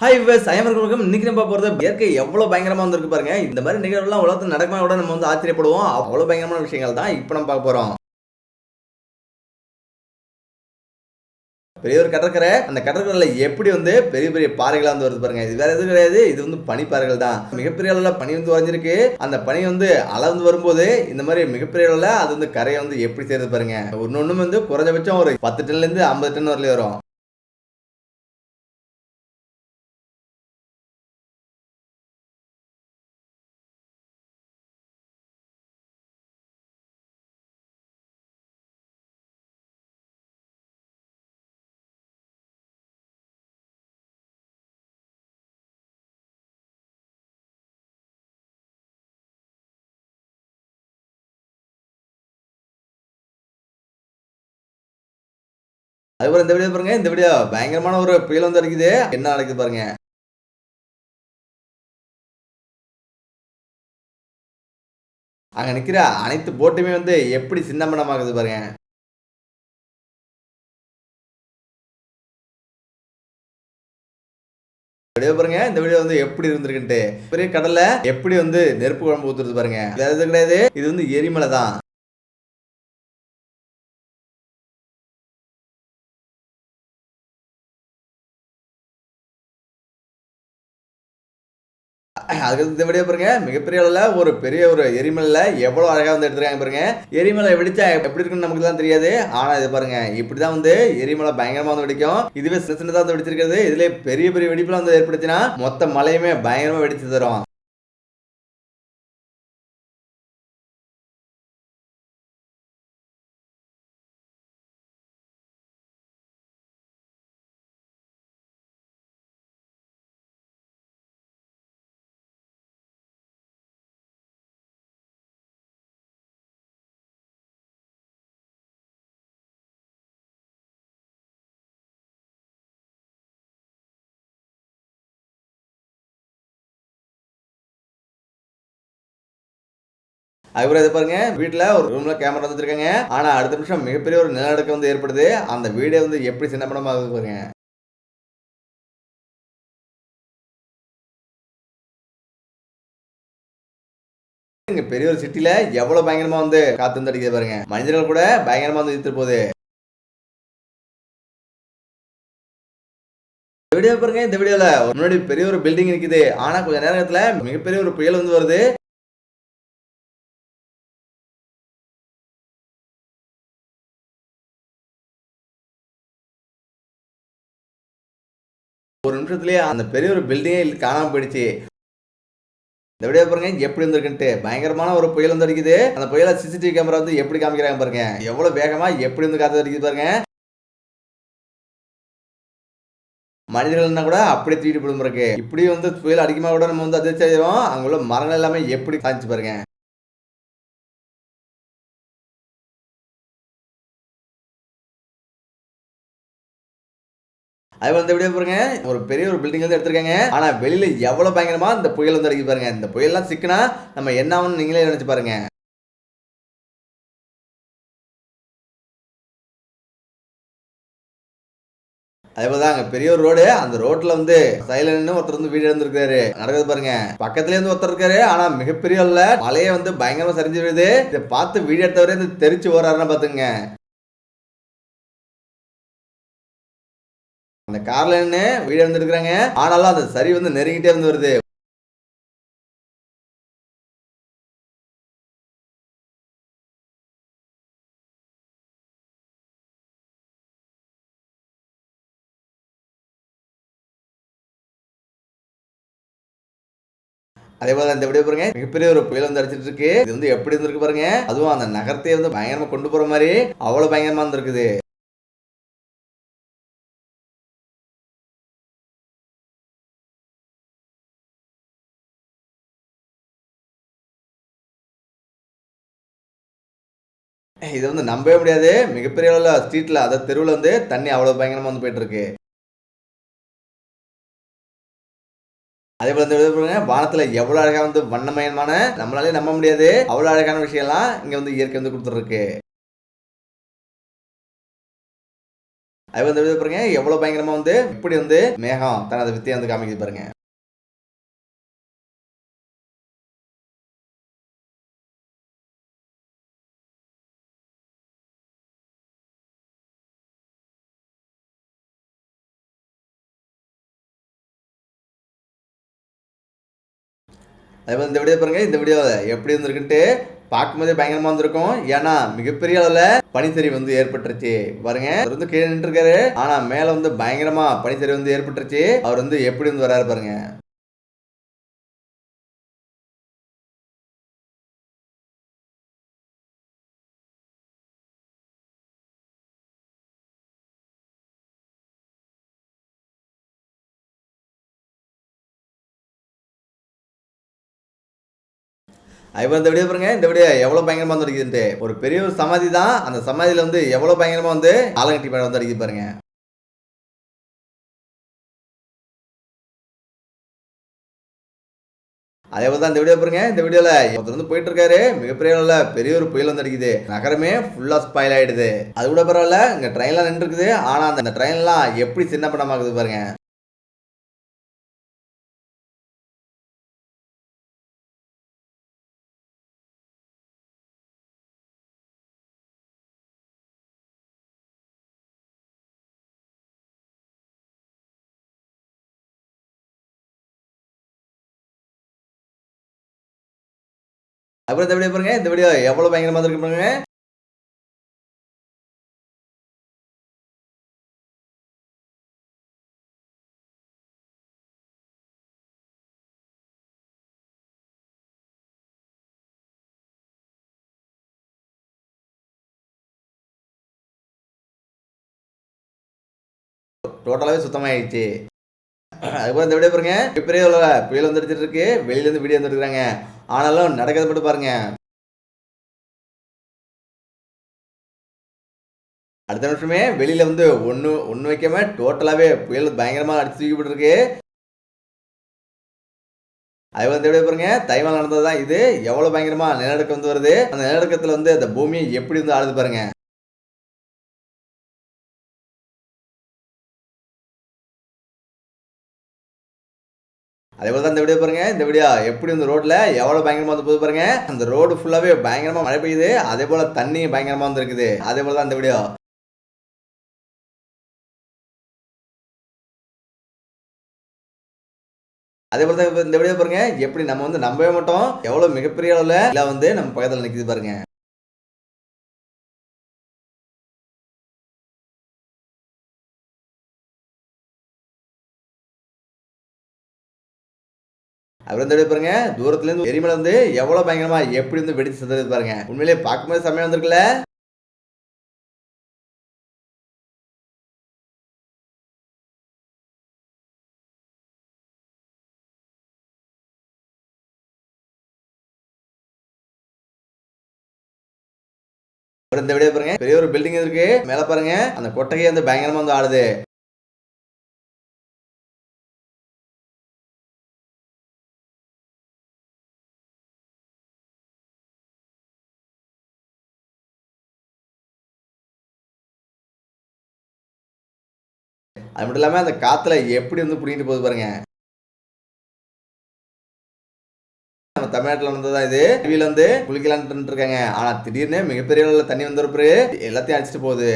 High வெஸ் ஐயமர்களுக்கும் இன்னைக்கு நம்ம போகிறது இயற்கை எவ்வளோ பயங்கரமாக வந்திருக்கு பாருங்க. இந்த மாதிரி நிகழ்வுலாம் உலகத்தில் நடக்கமா கூட நம்ம வந்து ஆச்சரியப்படுவோம். அவ்வளோ பயங்கரமான விஷயங்கள் தான் இப்போ நம்ம பார்க்க போகிறோம் பெரிய ஒரு கடற்கரை. அந்த கடற்கரையில் எப்படி வந்து பெரிய பெரிய பாறைகளா வந்து வருது பாருங்க. இது வேற எதுவும் கிடையாது. இது வந்து பனிப்பாறைகள் தான். மிகப்பெரிய அளவில் பனி வந்து வரைஞ்சிருக்கு அந்த பனி வந்து அளந்து வரும்போது இந்த மாதிரி மிகப்பெரிய அளவில் அது வந்து கரையை வந்து எப்படி சேருது பாருங்க. ஒன்று ஒன்று வந்து குறைஞ்சபட்சம் ஒரு பத்து டன்லேருந்து ஐம்பது டன் வரலையும் வரும். அதுக்கப்புறம் இந்த வீடியோ பாருங்க இந்த வீடியோ பயங்கரமான ஒரு புயல் வந்து இருக்குது என்ன நடக்குது பாருங்க. அங்க நிக்கிற அனைத்து போட்டுமே வந்து எப்படி சின்னமனமாகுது பாருங்க. வீடியோ பாருங்க இந்த வீடியோ வந்து எப்படி இருந்திருக்குன்ட்டு. பெரிய கடல்ல எப்படி வந்து நெருப்பு குழம்பு ஊத்துறது பாருங்க. இது எது கிடையாது. இது வந்து எரிமலை தான் அதுக்கு இந்த வீடியோ பாருங்க மிகப்பெரிய அளவில் ஒரு பெரிய ஒரு எரிமலைல எவ்வளோ அழகாக வந்து எடுத்துருக்காங்க பாருங்க. எரிமலை வெடிச்சா எப்படி இருக்குன்னு நமக்கு தான் தெரியாது. ஆனால் இது பாருங்க இப்படிதான் வந்து எரிமலை பயங்கரமாக வந்து வெடிக்கும். இதுவே சின்ன சின்னதாக வந்து வெடிச்சிருக்கிறது. இதுலேயே பெரிய பெரிய வெடிப்புலாம் வந்து ஏற்படுத்தினா மொத்த மலையுமே பயங்கரமாக வெடிச்சு தரும். அதுக்கப்புறம் இது பாருங்க வீட்டில் ஒரு ரூம்ல கேமரா வச்சிருக்காங்க. ஆனா அடுத்த நிமிஷம் மிகப்பெரிய ஒரு நிலநடுக்கம் வந்து ஏற்படுது. அந்த வீடியோ வந்து எப்படி சின்ன படமாக பாருங்க. இங்க பெரிய ஒரு சிட்டில எவ்வளவு பயங்கரமா வந்து காத்து வந்து அடிக்குது பாருங்க. மனிதர்கள் கூட பயங்கரமா வந்து இழுத்துட்டு போகுது. வீடியோ பாருங்க இந்த வீடியோல முன்னாடி பெரிய ஒரு பில்டிங் இருக்குது. ஆனா கொஞ்ச நேரத்துல மிகப்பெரிய ஒரு புயல் வந்து வருது. ஒரு நிமிஷத்துலேயே அந்த பெரிய ஒரு பில்டிங்கே காணாம போயிடுச்சு. இந்த வீடியோ பாருங்க எப்படி இருந்திருக்குன்ட்டு பயங்கரமான ஒரு புயல் வந்து அடிக்குது. அந்த புயல சிசிடிவி கேமரா வந்து எப்படி காமிக்கிறாங்க பாருங்க. எவ்வளோ வேகமாக எப்படி இருந்து காத்து அடிக்குது பாருங்க. மனிதர்கள்னா கூட அப்படியே தூக்கிட்டு போடும் இருக்கு. இப்படி வந்து புயல் அடிக்குமா கூட நம்ம வந்து அதிர்ச்சி ஆயிரும் அங்க உள்ள மரங்கள் எல்லாமே எப்படி காய்ச்சி பாருங்க. அது வந்து எப்படியே பாருங்க ஒரு பெரிய ஒரு பில்டிங் வந்து எடுத்திருக்காங்க. ஆனா வெளியில எவ்வளவு பயங்கரமா இந்த புயல் வந்து அடிக்க பாருங்க. இந்த புயல்லாம் சிக்கினா நம்ம என்ன ஆகும்னு நீங்களே நினைச்சு பாருங்க. அதே போல தான் அங்க பெரிய ஒரு ரோடு அந்த ரோட்ல வந்து சைலன்னு ஒருத்தர் வந்து வீடு இருந்திருக்காரு நடக்குது பாருங்க. பக்கத்துல இருந்து ஒருத்தர் இருக்காரு. ஆனா மிகப்பெரிய அல்ல மலையே வந்து பயங்கரமா சரிஞ்சு விடுது இதை பார்த்து வீடு எடுத்தவரே இந்த தெரிச்சு ஓடுறாருன்னு பாத்துங்க அந்த கார்ல நின்று வீடு இருந்திருக்கிறாங்க ஆனாலும் அந்த சரி வந்து நெருங்கிட்டே வந்து வருது. அதே போல இந்த வீடியோ பாருங்க. மிகப்பெரிய ஒரு புயல் வந்து அடிச்சிட்டு இருக்கு. இது வந்து எப்படி இருந்திருக்கு பாருங்க. அதுவும் அந்த நகரத்தை வந்து பயங்கரமா கொண்டு போற மாதிரி அவ்வளவு பயங்கரமா இருந்திருக்குது. இது வந்து நம்பவே முடியாது. மிகப்பெரிய அளவில் ஸ்ட்ரீட்டில் அதாவது தெருவில் வந்து தண்ணி அவ்வளோ பயங்கரமாக வந்து போயிட்டுருக்கு. அதே போல இந்த video பாருங்க வானத்துல எவ்வளவு அழகா வந்து வண்ணமயமான நம்மளாலே நம்ப முடியாது. அவ்வளவு அழகான விஷயம்லாம் இங்க வந்து இயற்கை வந்து கொடுத்துருக்கு அது வந்து எப்படி பாருங்க எவ்வளவு பயங்கரமா வந்து இப்படி வந்து மேகம் தனது வித்தியை வந்து காமிக்குது பாருங்க. அதே மாதிரி இந்த வீடியோ பாருங்க இந்த வீடியோவில் எப்படி இருந்திருக்குன்ட்டு பார்க்கும்போதே பயங்கரமா வந்திருக்கும். ஏன்னா மிகப்பெரிய அளவுல பனிசரி வந்து ஏற்பட்டுருச்சு. பாருங்க அவர் வந்து கீழே நின்று இருக்காரு ஆனா மேல வந்து பயங்கரமா பனிசரி வந்து ஏற்பட்டுருச்சு. அவர் வந்து எப்படி வந்து வராரு பாருங்க. இப்போ இந்த வீடியோ பாருங்க இந்த வீடியோ எவ்வளவு பயங்கரமா வந்து அடிக்குதுன்ட்டு. ஒரு பெரிய ஒரு சமாதி தான். அந்த சமாதியில வந்து எவ்வளவு பயங்கரமா வந்து ஆலங்கட்டி மேடம் வந்து அடிக்குது பாருங்க. அதே போல தான் இந்த வீடியோ பாருங்க இந்த வீடியோல ஒருத்தர் வந்து போயிட்டு இருக்காரு. மிகப்பெரிய அளவுல பெரிய ஒரு புயல் வந்து அடிக்குது. நகரமே ஃபுல்லா ஸ்பாயில் ஆயிடுது. அது கூட பரவாயில்ல இங்க ட்ரெயின்லாம் நின்று இருக்குது. ஆனா அந்த ட்ரெயின்லாம் எப்படி சின்ன படமாக்குது பாருங்க. அப்புறம் இந்த வீடியோ பாருங்க. இந்த வீடியோ எவ்வளவு பயங்கரமா இருக்கு பாருங்க. டோட்டலாகவே சுத்தமாகிடுச்சு அதுக்கப்புறம் இந்த வீடியோ பாருங்க. பெரிய அளவுல புயல் வந்து இருக்கு. வெளியில இருந்து வீடியோ வந்துருக்குறாங்க ஆனாலும் நடக்கிறது மட்டும் பாருங்க. அடுத்த நிமிஷமே வெளியில வந்து ஒண்ணு ஒண்ணு வைக்காம டோட்டலாவே புயல் பயங்கரமா அடிச்சு தூக்கிட்டு இருக்கு அது வந்து எப்படி பாருங்க தைவான் நடந்ததுதான் இது. எவ்வளவு பயங்கரமா நிலநடுக்கம் வந்து வருது. அந்த நிலநடுக்கத்துல வந்து அந்த பூமி எப்படி வந்து ஆளுது பாருங்க. அதே போல் தான் இந்த வீடியோ பாருங்க. இந்த வீடியோ எப்படி இந்த ரோட்ல எவ்வளவு பயங்கரமா வந்து போது பாருங்க. அந்த ரோடு ஃபுல்லாவே பயங்கரமா மழை பெய்யுது. அதே போல தண்ணி பயங்கரமா வந்துருக்குது. அதே போல் தான் இந்த வீடியோ அதே போல தான் இந்த வீடியோ பாருங்க. எப்படி நம்ம வந்து நம்பவே மாட்டோம். எவ்வளவு மிகப்பெரிய அளவுல இல்ல வந்து நம்ம பக்கத்துல நிக்குது பாருங்க. அப்புறம் இந்த பாருங்க தூரத்துல இருந்து எரிமலை வந்து எவ்வளவு பயங்கரமா எப்படி வந்து வெடிச்சு செத்துறது பாருங்க. உண்மையிலேயே பார்க்கும்போது சமயம் வந்திருக்குல்ல? இந்த வீடியோ பாருங்க பெரிய ஒரு பில்டிங் இருக்கு. மேல பாருங்க அந்த கொட்டகை வந்து பயங்கரமா வந்து ஆடுது. அது மட்டும் இல்லாமல் அந்த காற்றுல எப்படி வந்து புடிங்கிட்டு போகுது பாருங்க. நம்ம தமிழ்நாட்டில் வந்ததா இது? டிவியில் வந்து குளிக்கலான்ட்டு இருக்காங்க. ஆனால் திடீர்னு மிகப்பெரிய அளவில் தண்ணி வந்த எல்லாத்தையும் அடிச்சிட்டு போகுது.